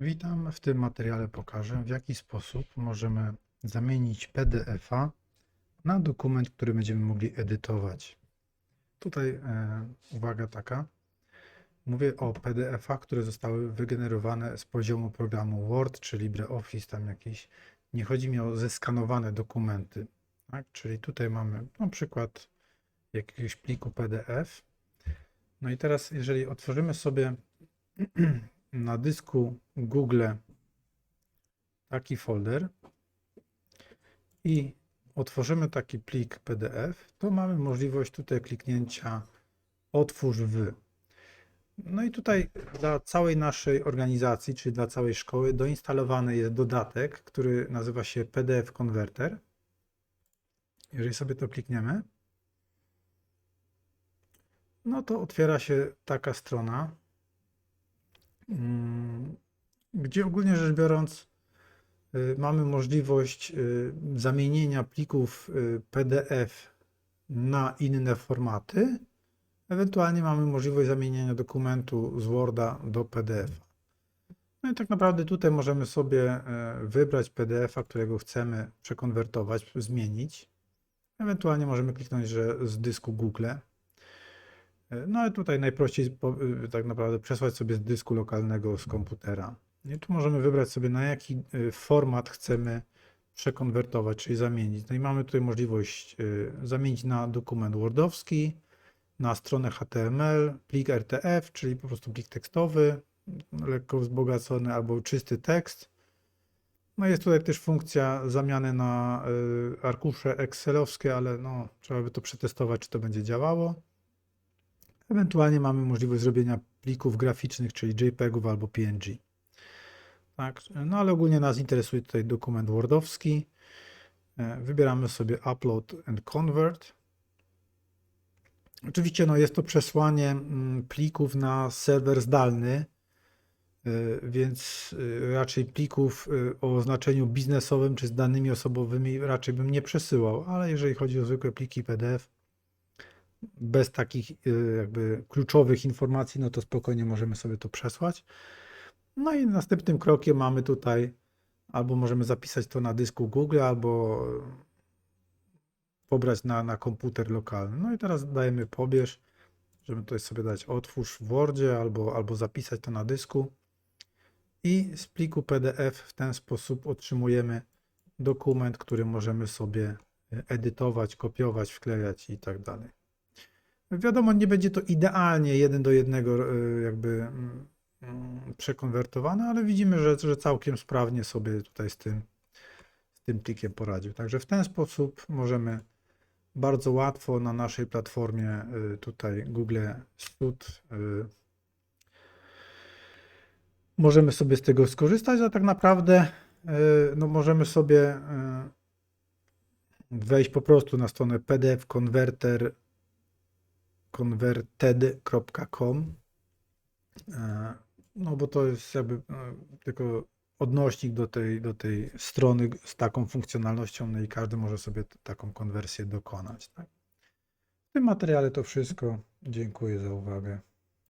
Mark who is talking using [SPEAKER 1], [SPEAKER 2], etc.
[SPEAKER 1] Witam. W tym materiale pokażę, w jaki sposób możemy zamienić PDF-a na dokument, który będziemy mogli edytować. Tutaj e, uwaga taka. Mówię o PDF-ach, które zostały wygenerowane z poziomu programu Word czy LibreOffice, tam jakiś. Nie chodzi mi o zeskanowane dokumenty. Tak? Czyli tutaj mamy na przykład jakiegoś pliku PDF. No i teraz, jeżeli otworzymy sobie na dysku Google taki folder i otworzymy taki plik PDF, to mamy możliwość tutaj kliknięcia Otwórz w. No i tutaj dla całej naszej organizacji, czyli dla całej szkoły, doinstalowany jest dodatek, który nazywa się PDF Converter. Jeżeli sobie to klikniemy, no to otwiera się taka strona, gdzie ogólnie rzecz biorąc y, mamy możliwość y, zamienienia plików y, PDF na inne formaty. Ewentualnie mamy możliwość zamienienia dokumentu z Worda do PDF. No i tak naprawdę tutaj możemy sobie e, wybrać PDF-a, którego chcemy przekonwertować, zmienić. Ewentualnie możemy kliknąć, że z dysku Google. No i tutaj najprościej y, tak naprawdę przesłać sobie z dysku lokalnego z komputera. I tu możemy wybrać sobie na jaki y, format chcemy przekonwertować, czyli zamienić. No i mamy tutaj możliwość y, zamienić na dokument Wordowski, na stronę HTML, plik RTF, czyli po prostu plik tekstowy, lekko wzbogacony albo czysty tekst. No jest tutaj też funkcja zamiany na arkusze excelowskie, ale no, trzeba by to przetestować, czy to będzie działało. Ewentualnie mamy możliwość zrobienia plików graficznych, czyli JPEGów albo PNG. Tak, no ale ogólnie nas interesuje tutaj dokument Wordowski. E, Wybieramy sobie Upload and Convert. Oczywiście no, jest to przesłanie mm, plików na serwer zdalny, y, więc y, raczej plików o znaczeniu biznesowym czy z danymi osobowymi raczej bym nie przesyłał, ale jeżeli chodzi o zwykłe pliki PDF, bez takich y, jakby kluczowych informacji, no to spokojnie możemy sobie to przesłać. No i następnym krokiem mamy tutaj albo możemy zapisać to na dysku Google, albo pobrać na, na komputer lokalny. No i teraz dajemy pobierz, żeby tutaj sobie dać otwórz w Wordzie albo, albo zapisać to na dysku. I z pliku PDF w ten sposób otrzymujemy dokument, który możemy sobie edytować, kopiować, wklejać i tak dalej. Wiadomo, nie będzie to idealnie jeden do jednego y, jakby mm, mm, przekonwertowane, ale widzimy, że, że całkiem sprawnie sobie tutaj z tym, z tym plikiem poradził. Także w ten sposób możemy bardzo łatwo na naszej platformie y, tutaj Google Studio y, możemy sobie z tego skorzystać, a tak naprawdę no możemy sobie wejść po prostu na stronę PDF Converter converted.com E, no bo to jest jakby e, tylko odnośnik do tej, do tej strony z taką funkcjonalnością, no i każdy może sobie taką konwersję dokonać. Tak? W tym materiale to wszystko. Dziękuję za uwagę.